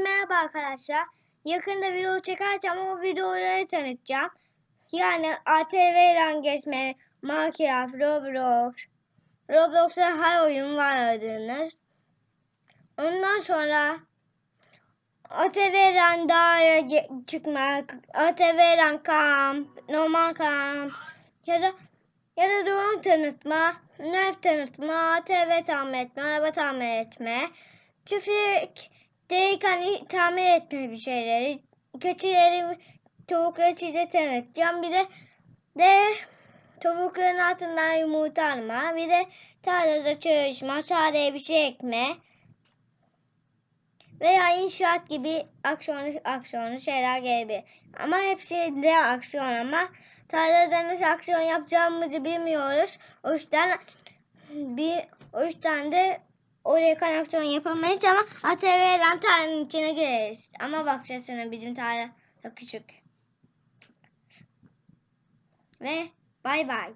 merhaba arkadaşlar. Yakında video çekersem o videoları tanıtacağım. Yani ATV'den geçme, Minecraft, Roblox. Roblox'ta her oyun var aradığınız. Ondan sonra ATV'den dağa çıkmak, ATV'den kamp, normal kamp ya da ya da drone tanıtma, nerf tanıtma, ATV tamir etme, araba tamir etme, çiftlik delikanlı tamir etme bir şeyleri, keçileri, tavukları size tanıtacağım. Bir de de tavukların altından yumurta alma, bir de tarlada çalışma, tarlaya bir şey ekme veya inşaat gibi aksiyonlu aksiyonlu şeyler gelebilir. Ama hepsi de aksiyon ama tarlada nasıl aksiyon yapacağımızı bilmiyoruz. O yüzden bir o yüzden de oraya kan aksiyon yapamayız ama ATV'den tarlanın içine gireriz. Ama bakacağız bizim tarla çok küçük. Ve bay bay.